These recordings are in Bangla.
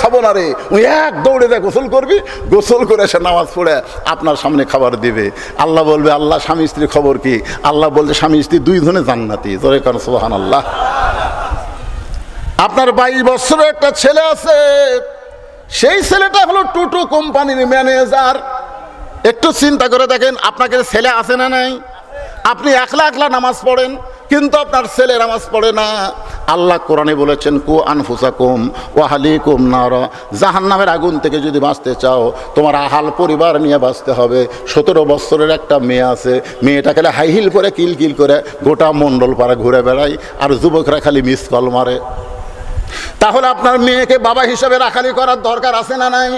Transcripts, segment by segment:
খাব না রে। ওই এক দৌড়ে দেয় গোসল করবি, গোসল করে সে নামাজ পড়ে আপনার সামনে খাবার দিবে। আল্লাহ বলবে, আল্লাহ, স্বামী স্ত্রীর খবর কি? আল্লাহ বলছে, স্বামী স্ত্রী দুই ধনে জান্নাতি। জোরে কারণ সোহান আল্লাহ আপনার বাইশ বছরের একটা ছেলে আছে। সেই ছেলেটা হলো টুটু কোম্পানির ম্যানেজার। একটু চিন্তা করে দেখেন, আপনাকে ছেলে আছে না নাই? আপনি একলা একলা নামাজ পড়েন। কিন্তু আপনার ছেলে নামাজ পড়ে না। আল্লাহ কোরআনে বলেছেন, কু আনফুসাকুম ওয়াহালি কুম নার। জাহান নামের আগুন থেকে যদি বাঁচতে চাও, তোমার আহাল পরিবার নিয়ে বাঁচতে হবে। সতেরো বছরের একটা মেয়ে আছে মেয়েটাকে হাই হিল করে কিল কিল করে গোটা মণ্ডল পাড়া ঘুরে বেড়ায়, আর যুবকরা খালি মিস কল মারে। তাহলে আপনার মেয়েকে বাবা হিসেবে রাখালি করার দরকার আছে না নাই?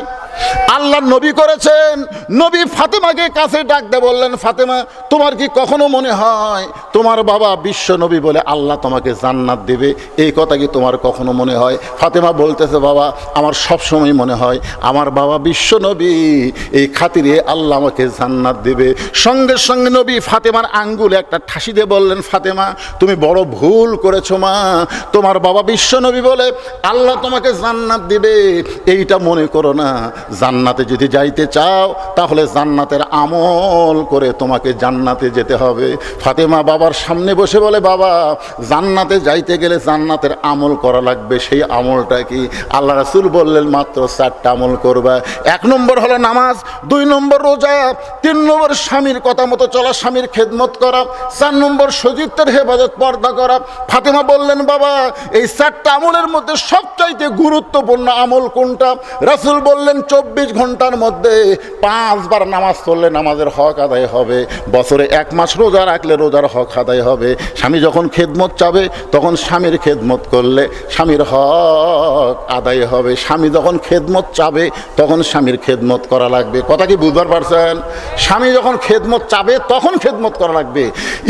আল্লাহ নবী করেছেন। নবী ফাতেমাকে কাছে ডাকতে বললেন, ফাতেমা, তোমার কি কখনো মনে হয় তোমার বাবা বিশ্ব নবী বলে আল্লাহ তোমাকে জান্নাত দেবে? এই কথা কি তোমার কখনো মনে হয়? ফাতেমা বলতেছে, বাবা, আমার সব সময় মনে হয় আমার বাবা বিশ্ব নবী। এই খাতিরে আল্লাহ আমাকে জান্নাত দেবে। সঙ্গে সঙ্গে নবী ফাতেমার আঙ্গুলে একটা ঠাসি দিয়ে বললেন, ফাতেমা, তুমি বড় ভুল করেছ মা। তোমার বাবা বিশ্ব নবী বলে আল্লাহ তোমাকে জান্নাত দিবে। এইটা মনে করো না। জান্নাতে যদি যাইতে চাও, তাহলে জান্নাতের আমল করে তোমাকে জান্নাতে যেতে হবে। ফাতেমা বাবার সামনে বসে বলে, বাবা, জান্নাতে যাইতে গেলে জান্নাতের আমল করা লাগবে। সেই আমলটা কি? আল্লাহ রাসুল বললেন, মাত্র চারটা আমল করবা। এক নম্বর হলো নামাজ, দুই নম্বর রোজা, তিন নম্বর স্বামীর কথা মতো চলা, স্বামীর খেদমত করা, চার নম্বর সজিত্বের হেফাজত পর্দা করা। ফাতেমা বললেন, বাবা, এই চারটা আমলের মধ্যে সবচাইতে গুরুত্বপূর্ণ আমল কোনটা? রাসুল বললেন চব্বিশ ঘণ্টার মধ্যে পাঁচবার নামাজ পড়লে নামাজের হক আদায় হবে। বছরে এক মাস রোজা রাখলে রোজার হক আদায় হবে। স্বামী যখন খেদমত চাবে, তখন স্বামীর খেদমত করলে স্বামীর হক আদায় হবে। স্বামী যখন খেদমত চাবে, তখন স্বামীর খেদমত করা লাগবে। কথা কি বুঝতে পারছেন? স্বামী যখন খেদমত চাবে, তখন খেদমত করা লাগবে।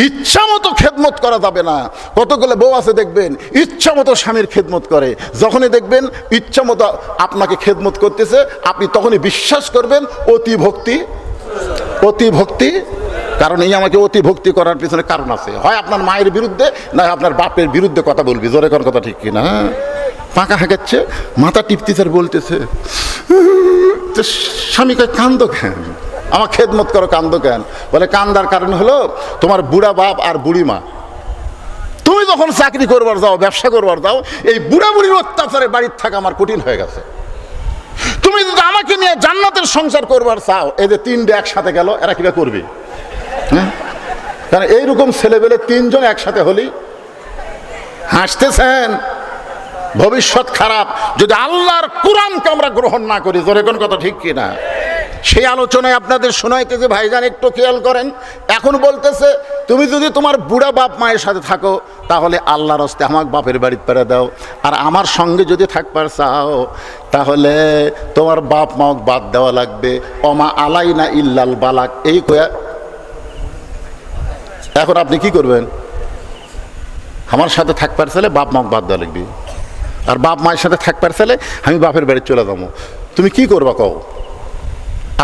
ইচ্ছা মতো খেদমত করা যাবে না। কতগুলো বউ আছে দেখবেন, ইচ্ছা মতো স্বামীর খেদমত করে। যখনই দেখবেন ইচ্ছা মতো আপনাকে খেদমত করতেছে আপনি তখনই বিশ্বাস করবেন, অতি ভক্তি অতি ভক্তি, কারণ এই আমাকে অতি ভক্তি করার পিছনে কারণ আছে। হয় আপনার মায়ের বিরুদ্ধে, না আপনার বাপের বিরুদ্ধে কথা বলবি, জোরে কোন কথা ঠিক কিনা পাকা হাঁকাচ্ছে, মাথা টিপতেছে বলতেছে, তো স্বামীকে কান্দ কেন? আমার খেদমত করো, কান্দ কেন? বলে, কান্দার কারণ হলো, তোমার বুড়া বাপ আর বুড়ি মা। তুমি যখন চাকরি করবার যাও, ব্যবসা করবার যাও, এই বুড়া বুড়ির অত্যাচারে বাড়ির থাকা আমার কঠিন হয়ে গেছে। তুমি যদি আমাকে নিয়ে জান্নাতের সংসার করবার চাও, এই যে তিনটে একসাথে গেল, এরা কিবা করবে? হ্যাঁ? কারণ এইরকম ছেলেবেলে তিনজন একসাথে হলি হাসতেছেন, ভবিষ্যৎ খারাপ। যদি আল্লাহর কোরআনকে আমরা গ্রহণ না করি, জোরে কোন কথা ঠিক কিনা? সেই আলোচনায় আপনাদের শোনাইতেছে ভাইজান একটু খেয়াল করেন, এখন বলতেছে, তুমি যদি তোমার বুড়া বাপ মায়ের সাথে থাকো, তাহলে আল্লাহর হস্তে আমার বাপের বাড়িতে পেরে দাও। আর আমার সঙ্গে যদি থাকবার চাও, তাহলে তোমার বাপ মাওক বাদ দেওয়া লাগবে। অমা আলাই না ইল্লাল বালাক। এই কয়া, এখন আপনি কি করবেন? আমার সাথে থাকবার চাইলে বাপ মাওক বাদ দেওয়া লাগবে। আর বাপ মায়ের সাথে থাকবার চাইলে আমি বাপের বাড়ি চলে যাব। তুমি কি করবা কও?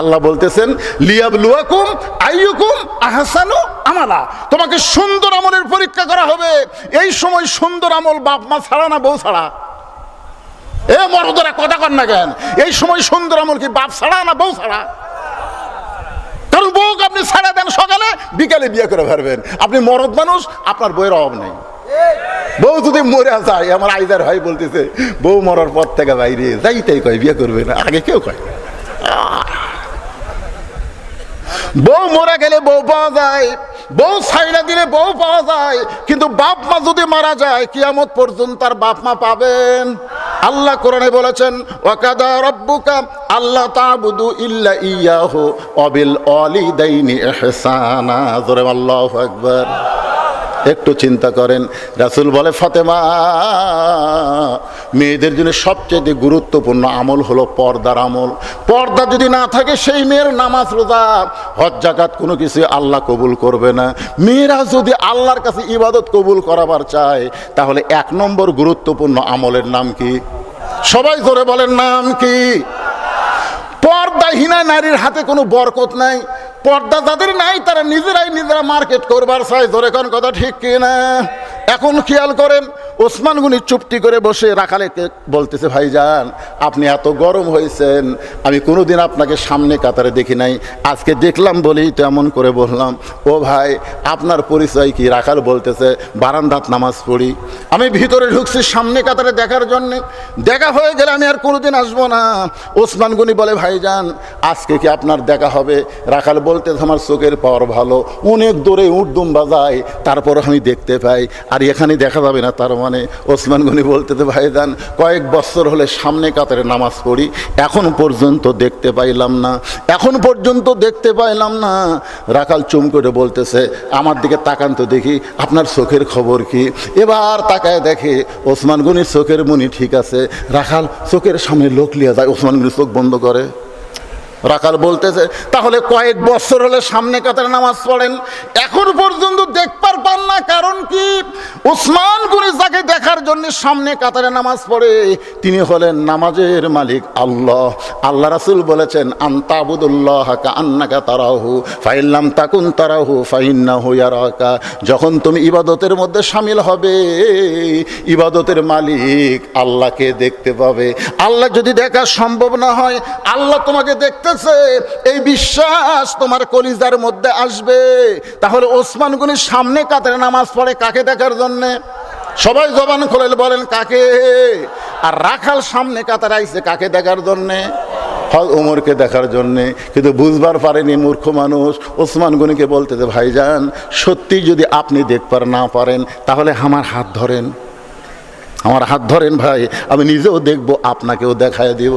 আল্লাহ বলতেছেন, লিয়াবলুয়াকুম আইয়ুকুম আহসানু আমালা। তোমাকে সুন্দর আমলের পরীক্ষা করা হবে। এই সময় সুন্দর আমল বাপ মা ছাড়া না বউ ছাড়া? এ মরদরা কথা কর না কেন? এই সময় সুন্দর আমল কি বাপ ছাড়া না বউ ছাড়া? কারণ বউকে আপনি ছাড়া দেন সকালে, বিকালে বিয়ে করে ফেলবেন। আপনি মরদ মানুষ, আপনার বইয়ের অভাব নেই। বউ যদি মরে যায়, আমার আইদার ভাই বলতেছে, বউ মরার পর থেকে বাইরে যাইতেই কয়, বিয়ে করবে না। আগে কেউ কয় বউ মরে গেলে বউ পাওয়া যায়, বউ ছাইড়া দিলে বউ পাওয়া যায়, কিন্তু বাপ মা যদি মারা যায়, কিয়ামত পর্যন্ত তার বাপ মা পাবেন। আল্লাহ কোরআনে বলেছেন, ওয়াকাদা রব্বুকা আল্লাহ তাবুদু ইল্লা ইয়াহু অবিল অলিদাইনি ইহসানা। জোরে আল্লাহু আকবার। একটু চিন্তা করেন। রাসুল বলে, ফাতেমা, মেয়েদের জন্য সবচেয়ে গুরুত্বপূর্ণ আমল হলো পর্দার আমল। পর্দা যদি না থাকে, সেই মেয়ের নামাজ রোজা, হজ জাকাত কোনো কিছু আল্লাহ কবুল করবে না। মেয়েরা যদি আল্লাহর কাছে ইবাদত কবুল করাবার চায়, তাহলে এক নম্বর গুরুত্বপূর্ণ আমলের নাম কি? সবাই ধরে বলেন, নাম কি? পর্দাহীনা নারীর হাতে কোনো বরকত নাই। পর্দা যাদের নাই, তারা নিজেরাই নিজেরা মার্কেট করবার সাইজ ধরে কোন কথা ঠিক কিনা? এখন খেয়াল করেন ওসমান গুনি চুপটি করে বসে রাখালেকে বলতেছে, ভাইজান, আপনি এত গরম হয়েছেন, আমি কোনোদিন আপনাকে সামনে কাতারে দেখি নাই। আজকে দেখলাম বলেই তো এমন করে বললাম। ও ভাই, আপনার পরিচয় কি? রাখাল বলতেছে, বারান্দাত নামাজ পড়ি। আমি ভিতরে ঢুকছি সামনে কাতারে দেখার জন্য। দেখা হয়ে গেলে আমি আর কোনোদিন আসব না। ওসমান গনি বলে, ভাইজান, আজকে কি আপনার দেখা হবে? রাখাল বলতে আমার চোখের পাওয়ার ভালো। অনেক দূরে উর্দুম বাজায়, তারপর আমি দেখতে পাই। আর এখানে দেখা যাবে না তার মানে ওসমান গনি বলতে তো ভাইজান কয়েক বছর হলে সামনে কাতারে নামাজ পড়ি, এখন পর্যন্ত দেখতে পাইলাম না, এখন পর্যন্ত দেখতে পাইলাম না। রাখাল চুম করে বলতেছে, আমার দিকে তাকান তো দেখি, আপনার চোখের খবর কি? এবার তাকায় দেখে ওসমান গনির চোখের মুনি ঠিক আছে। রাখাল চোখের সামনে লোক লিয়া যায়, ওসমান গনি চোখ বন্ধ করে। রাখাল বলতেছে, তাহলে কয়েক বছর হলে সামনে কাতারে নামাজ পড়েন। এখন পর্যন্ত দেখবার পান না, কারণ কি? উসমান গুনি যাকে দেখার জন্য সামনে কাতারে নামাজ পড়ে। তিনি হলেন নামাজের মালিক আল্লাহ। আল্লাহ রাসুল বলেছেন আন্তাবুদুল্লাহ আন্নাকা তারাহু ফাইল্লাম তাকুন তারাহু ফাইন্না হুয়ারাকা যখন তুমি ইবাদতের মধ্যে সামিল হবে, ইবাদতের মালিক আল্লাহকে দেখতে পাবে। আল্লাহ যদি দেখা সম্ভব না হয়, আল্লাহ তোমাকে দেখতেছে এই বিশ্বাস তোমার কলিজার মধ্যে আসবে। তাহলে ওসমান গনির সামনে কাতারে নামাজ পড়ে কাকে দেখার জন্যে? সবাই জবান খোলেল বলেন, কাকে? আর রাখাল সামনে কাতার আইছে, কাকে দেখার জন্যে? হল ওমরকে দেখার জন্যে। কিন্তু বুঝবার পারেনি মূর্খ মানুষ। ওসমান গনিকে বলতে যে, ভাইজান, সত্যি যদি আপনি দেখবার না পারেন, তাহলে আমার হাত ধরেন। আমার হাত ধরেন ভাই, আমি নিজেও দেখব, আপনাকেও দেখায় দিব।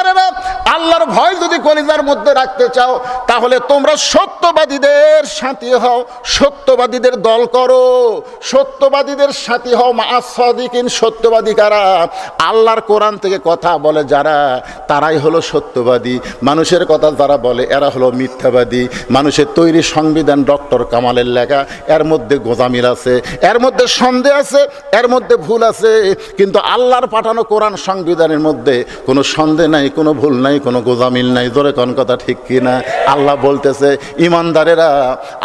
আল্লাহর ভয় যদি কলিজার মধ্যে রাখতে চাও, তাহলে তোমরা সত্যবাদীদের সাথী হও, সত্যবাদীদের দল করো, সত্যবাদীদের সাথী হও মা সদিকিন সত্যবাদী কারা? আল্লাহর কোরআন থেকে কথা বলে যারা, তারাই হলো সত্যবাদী। মানুষের কথা যারা বলে, এরা হলো মিথ্যাবাদী। মানুষের তৈরি সংবিধান ডক্টর কামালের লেখা, এর মধ্যে গোজামিল আছে, এর মধ্যে সন্দেহ আছে, এর মধ্যে ভুল আছে। কিন্তু আল্লাহর পাঠানো কোরআন সংবিধানের মধ্যে কোনো সন্দেহ নাই, কোনো ভুল নাই, কোনো গোজামিল নাই, জোরে কোন কথা ঠিক কি না আল্লাহ বলতেছে, ইমানদারেরা,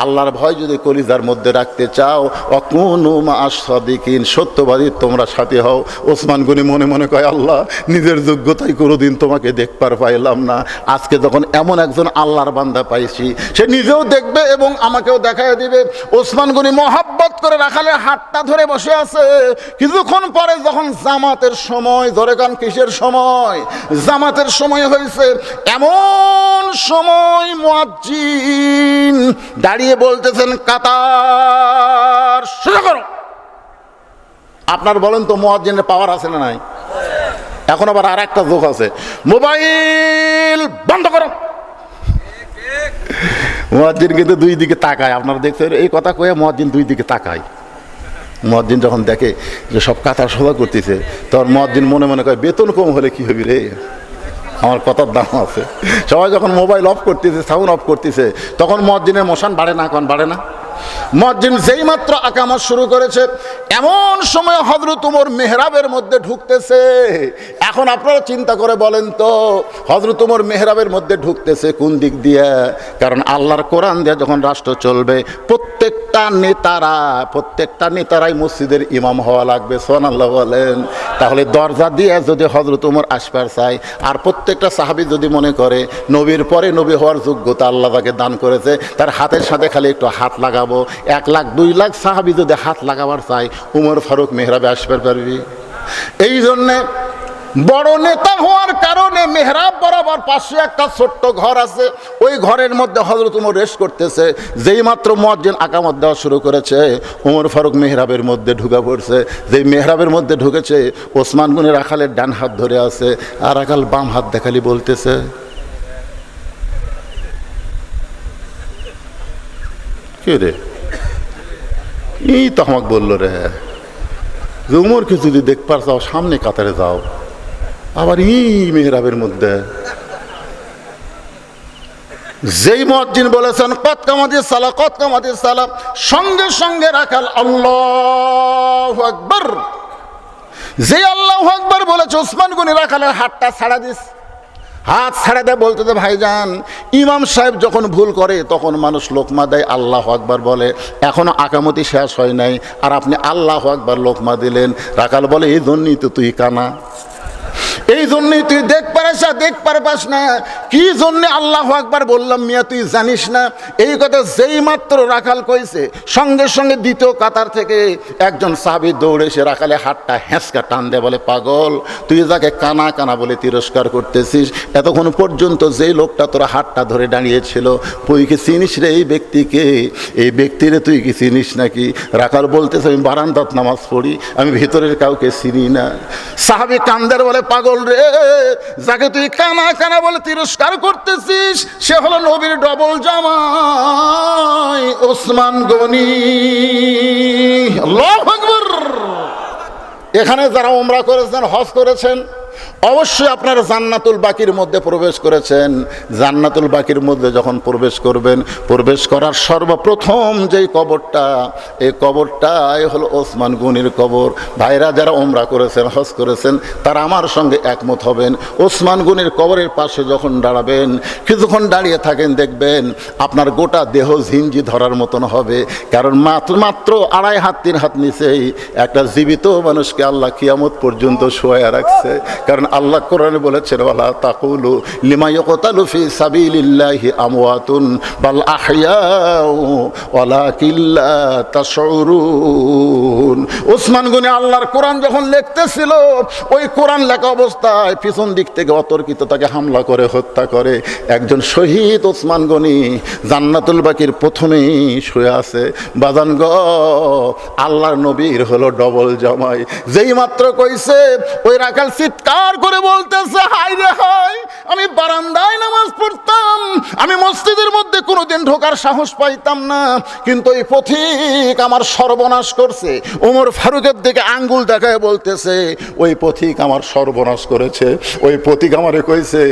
আল্লাহর ভয় যদি কলিজার মধ্যে রাখতে চাও, অকুনু মা সদিকিন, সত্যবাদী তোমরা সাথে হও। ওসমান গনি মনে মনে কয়, আল্লাহ, নিজের যোগ্যতায় কোনোদিন তোমাকে দেখবার পাইলাম না। আজকে যখন এমন একজন আল্লাহর বান্দা পাইছি, সে নিজেও দেখবে এবং আমাকেও দেখায় দিবে। ওসমান গনি মহাব্বত করে রাখালে হাতটা ধরে বসে আছে। কিছুক্ষণ পরে যখন জামাতের সময় ধরে কান, কিসের সময়? জামাতের সময় হয়েছে এমন সময় মুয়াজ্জিন দাঁড়িয়ে বলতেছেন, কাতার, সোজা করো। আপনার বলেন তো মুয়াজ্জিনের পাওয়ার আছে না নাই? এখন আবার আর একটা যোগ আছে। মোবাইল বন্ধ করো। মুয়াজ্জিন কিন্তু দুই দিকে তাকায়। আপনারা দেখছেন, এই কথা কয়ে মুয়াজ্জিন দুই দিকে তাকায়। মহাদ্দিন যখন দেখে যে সব কাতার সভা করতেছে, তখন মহাদ্দিন মনে মনে করে বেতন কম হলে কি হবি রে? আমার কথার দাম আছে। সবাই যখন মোবাইল অফ করতেছে সাউন্ড অফ করতেছে, তখন মদ দিনের মশান বাড়ে না, এখন বাড়ে না। মসজিদ যেই মাত্র আকামাত শুরু করেছে, এমন সময় হজরত উমর মেহরাবের মধ্যে ঢুকতেছে। এখন আপনারা চিন্তা করে বলেন তো হজরত উমর মেহরাবের মধ্যে ঢুকতেছে কোন দিক দিয়ে? কারণ আল্লাহর কোরআন দিয়ে যখন রাষ্ট্র চলবে, প্রত্যেকটা নেতারা, প্রত্যেকটা নেতারাই মসজিদের ইমাম হওয়া লাগবে সোহান আল্লাহ বলেন। তাহলে দরজা দিয়ে যদি হজরত উমর আসবার চায়, আর প্রত্যেকটা সাহাবি যদি মনে করে, নবীর পরে নবী হওয়ার যোগ্যতা আল্লাহ তাকে দান করেছে, তার হাতের সাথে খালি একটু হাত লাগাবো এক লাখ, দুই লাখ সাহাবি যদি হাত লাগাবার চাই, উমর ফারুক মেহরাবে আসবার পারবি। এই জন্যে বড় নেতা হওয়ার কারণে মেহরাব বরাবর পাশে একটা ছোট্ট ঘর আছে। ওই ঘরের মধ্যে হজরত উমর রেস করতেছে। যেই মাত্র মজ্জিন আকামত দেওয়া শুরু করেছে, উমর ফারুক মেহরাবের মধ্যে ঢুকে পড়ছে। যেই মেহরাবের মধ্যে ঢুকেছে, ওসমান গুনের রাখালের ডান হাত ধরে আছে। আর রাখাল বাম হাত দেখালি বলতেছে, কে রে? এই তো আমাকে বলল রে। যে উমরকে যদি দেখবার যাও সামনে কাতারে যাও। আবার ই মেহরাবের মধ্যে। যেই মজ্জিন বলেছেন, কত কামাদি সালা, কত কামাদি সালা, সঙ্গে সঙ্গে রাখাল আল্লাহ আকবর। যে আল্লাহ আকবার বলেছে, ওসমান গনি রাখালের হাতটা ছাড়া দিস। হাত ছাড়া দেয় বলতে দে, ভাইজান, ইমাম সাহেব যখন ভুল করে, তখন মানুষ লোকমা দেয়, আল্লাহ আকবার বলে। এখনও আকামতি শেষ হয় নাই। আর আপনি আল্লাহ আকবার লোকমা দিলেন। রাকাল বলে এই জন্যই তো তুই কানা? এই জন্যই তুই দেখ পারাস না দেখ পারবাস না। কি জন্য আল্লাহ আকবার বললাম, মিয়া, তুই জানিস না? এই কথা যেই মাত্র রাখাল কইছে, সঙ্গে সঙ্গে দ্বিতীয় কাতার থেকে একজন সাহাবি দৌড়ে এসে রাখালে হাতটা হেঁচকা টান দে বলে, পাগল, তুই যাকে কানা কানা বলে তিরস্কার করতেছিস, এতক্ষণ পর্যন্ত যেই লোকটা তোরা হাতটা ধরে দাঁড়িয়েছিল, তুই কি চিনিস রে এই ব্যক্তিকে? এই ব্যক্তিরে তুই কি চিনিস নাকি? রাখাল বলতেছে, আমি বারান্দাত নামাজ পড়ি, আমি ভিতরের কাউকে চিনি না। সাহাবি কান্দের বলে, পাগল রে, যাকে তুই কানা কানা বলে তিরস্কার করতেছিস, সে হলো নবীর ডবল জামাই, ওসমান গনি। এখানে যারা ওমরা করেছেন, হজ করেছেন অবশ্যই আপনারা জান্নাতুল বাকির মধ্যে প্রবেশ করেছেন। জান্নাতুল বাকির মধ্যে যখন প্রবেশ করবেন, প্রবেশ করার সর্বপ্রথম যেই কবরটা, এই কবরটাই হলো ওসমান গুনির কবর। ভাইরা যারা ওমরা করেছেন, হজ করেছেন, তারা আমার সঙ্গে একমত হবেন। ওসমান গুনির কবরের পাশে যখন দাঁড়াবেন, কিছুক্ষণ দাঁড়িয়ে থাকেন, দেখবেন আপনার গোটা দেহ ঝিঞ্জি ধরার মতন হবে। কারণ মাত্র মাত্র আড়াই হাত, তিন হাত নিচেই একটা জীবিত মানুষকে আল্লাহ কিয়ামত পর্যন্ত শোয়া রাখছে। কারণ আল্লাহ কোরআনে বলেছেন, ওয়ালা তাকুলু ফি সাবিলিল্লাহি আমওয়াতুন বাল তাশউরুন। ওসমান গনি আল্লাহর কোরআন যখন লিখতেছিল, ওই কোরআন লেখা অবস্থায় পিছন দিক থেকে অতর্কিত তাকে হামলা করে, হত্যা করে। একজন শহীদ ওসমান গনি জান্নাতুল বাকির প্রথমেই শুয়ে আছে। বাজান গ, আল্লাহর নবীর হলো ডবল জামাই। যেই মাত্র কইছে, ওই রাখাল চিৎকার করে বলতেছে হাই রে হাই আমি বারান্দায় নামাজ পড়তাম, আমি মসজিদের মধ্যে কোনোদিন ঢোকার সাহস পাইতাম না, কিন্তু এই পথিক আমার সর্বনাশ করছে। ওমর ফারুকের দিকে আঙ্গুল দেখায় বলতেছে, ওই পথিক আমার সর্বনাশ করেছে, ওই পথিক আমারে কইছে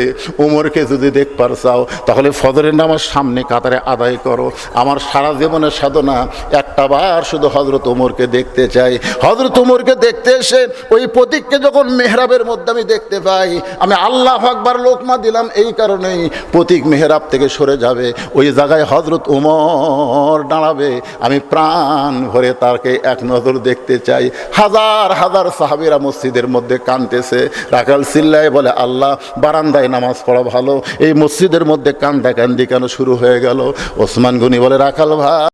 উমরকে যদি দেখ চাও, তাহলে ফজরের নামাজ সামনে কাতারে আদায় করো। আমার সারা জীবনের সাধনা একটা বার শুধু হজরত উমরকে দেখতে চাই। হজরত উমরকে দেখতে এসে ওই প্রতীককে যখন মেহরাবের মধ্যে আমি দেখতে পাই। আমি আল্লাহ আকবার লোকমা দিলাম এই কারণেই। প্রতীক মেহরাব থেকে সরে যাবে। ওই জায়গায় হজরত উমর দাঁড়াবে। আমি প্রাণ ভরে তাকে এক নজর দেখতে চাই। হাজার হাজার সাহাবিরা মসজিদের মধ্যে কানতেছে রাখাল সিল্লায় বলে, আল্লাহ, বারান্দায় নামাজ পড়া ভালো। এই মসজিদের মধ্যে কান্দা কান্দি কেন শুরু হয়ে গেল? ওসমান গনি বলে রাখাল ভাই